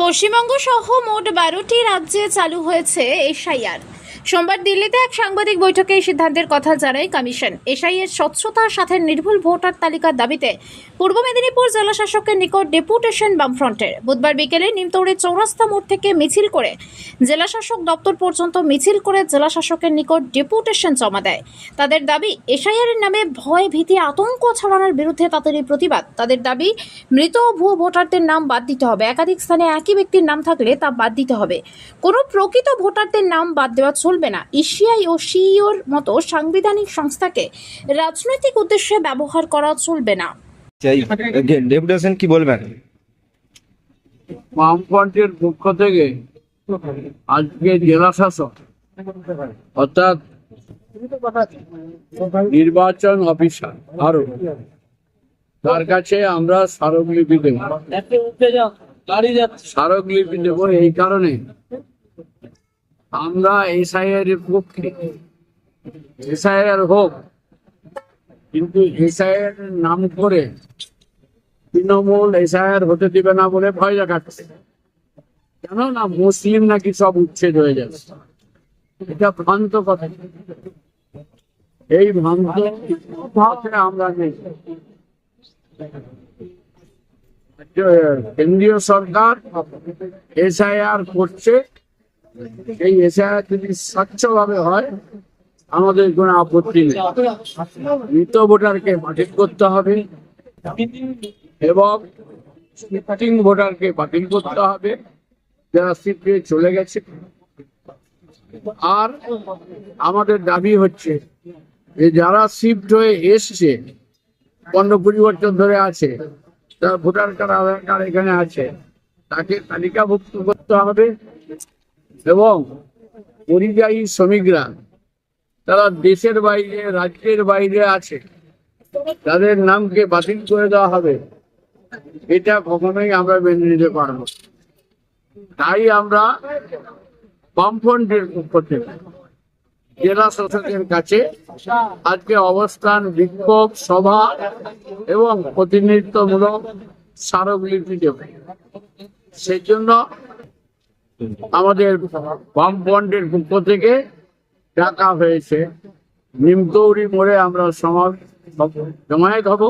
পশ্চিমবঙ্গ সহ মোট বারোটি রাজ্যে চালু হয়েছে এসআইআর। সোমবার দিল্লিতে এক সাংবাদিক বৈঠকে এই সিদ্ধান্তের কথা জানায় কমিশন। এসআইয়ের স্বচ্ছতার সাথে নির্ভুল ভোটার তালিকার দাবিতে পূর্ব মেদিনীপুর জেলা শাসকের নিকট ডেপুটেশন বামফ্রন্টের বুধবার বিকেলে নিমতৌড়ে চৌরাস্তা মোড় থেকে মিছিল করে জেলা শাসক দপ্তর পর্যন্ত মিছিল করে জেলা শাসকের নিকট ডেপুটেশন জমা দেয়। তাদের দাবি এসআইআর নামে ভয়, ভীতি, আতঙ্ক ছড়ানোর বিরুদ্ধে তাদের এই প্রতিবাদ। তাদের দাবি, মৃত ভুয়ো ভোটারদের নাম বাদ দিতে হবে। একাধিক স্থানে একই ব্যক্তির নাম থাকলে তা বাদ দিতে হবে। কোনো প্রকৃত ভোটারদের নাম বাদ দেওয়া চলবে না। ইসিআই ও সিইওর মতো সাংবিধানিক সংস্থাকে রাজনৈতিক উদ্দেশ্যে ব্যবহার করা চলবে না। ডেপুটেশন কি বলবেন? বামফ্রন্টের পক্ষ থেকে আজকে জেলা শাসক অর্থাৎ নির্বাচন অফিসার আরও তার কাছে আমরা স্মারকলিপি দেব। স্মারকলিপি দেব এই কারণে আমরা এসআইআর এর পক্ষে, এসআইআর হোক, কিন্তু এসআইআর নাম করে তৃণমূল এসআইআর হতে দিবে না বলে ভয় দেখাচ্ছে। কেন না মুসলিম নাকি সব উচ্ছেদ হয়ে যাবে এটা ভ্রান্ত কথা। এই ভ্রান্ত আমরা নেই। কেন্দ্রীয় সরকার এসআইআর করছে এই এসআইআর যদি স্বচ্ছভাবে হয়, আমাদের কোনো আপত্তি নেই। মৃত ভোটারকে বাতিল করতে হবে এবং ভোটারকে বাতিল করতে হবে। যারা সিটে চলে গেছে। আর আমাদের দাবি হচ্ছে যে যারা শিফট হয়ে এসছে কুড়ি বছর ধরে আছে, তার ভোটার কার্ড, আধার কার্ড এখানে আছে, তাকে তালিকাভুক্ত করতে হবে। এবং পরিযায়ী শ্রমিকরা, তারা দেশের বাইরে, রাজ্যের বাইরে আছে, তাদের নামকে বাতিল করে দেওয়া হবে। এটা কখনোই আমরা মেনে নিতে পারব তাই আমরা বামফ্রন্টের পক্ষ থেকে, জেলা শাসকের কাছে আজকে অবস্থান, বিক্ষোভ, সভা এবং প্রতিনিধিত্বমূলক স্মারকলিপি দেব। সেই জন্য আমাদের বামফ্রন্টের পক্ষ থেকে ডাকা হয়েছে। নিমতৌড়ি মোড়ে আমরা সমাজ জমায়েত হব।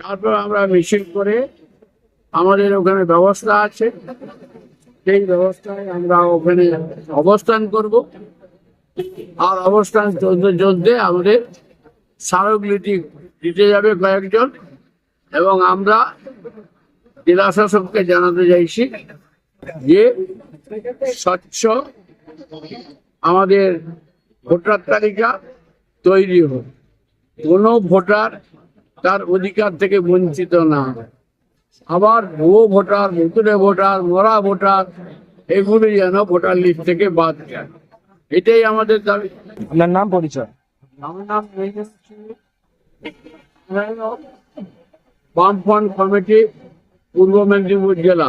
তারপর আমরা মিছিল করে আমাদের ওখানে ব্যবস্থা আছে। সেই ব্যবস্থায় আমরা ওখানে অবস্থান করব। আর অবস্থান চলতে চলতে আমাদের স্মারকলিপি দিতে যাবে কয়েকজন এবং আমরা জেলা শাসককে জানাতে চাইছি। যে স্বচ্ছ আমাদের ভোটার তালিকা তৈরি হোক। কোনো ভোটার তার অধিকার থেকে বঞ্চিত না। আবার ভুয়ো ভোটার ভুতুরে ভোটার মরা ভোটার এগুলি যেন ভোটার লিস্ট থেকে বাদ যায়। এটাই আমাদের দাবি। আপনার নাম পরিচয়? আমার নাম বামফ্রন্ট কমিটি পূর্ব মেদিনীপুর জেলা।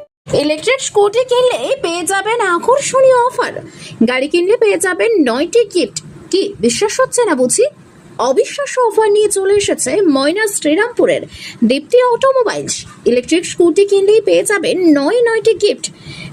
ইলেকট্রিক স্কুটি কিনলে পেয়ে যাবেন আকর্ষণীয় অফার গাড়ি কিনলে পেয়ে যাবেন নয়টি গিফট কি, বিশ্বাস হচ্ছে না বুঝি? অবিশ্বাস্য অফার নিয়ে চলে এসেছে ময়না শ্রীরামপুরের দীপ্তি অটোমোবাইলস ইলেকট্রিক স্কুটি কিনলেই পেয়ে যাবেন নয় নয়টি গিফট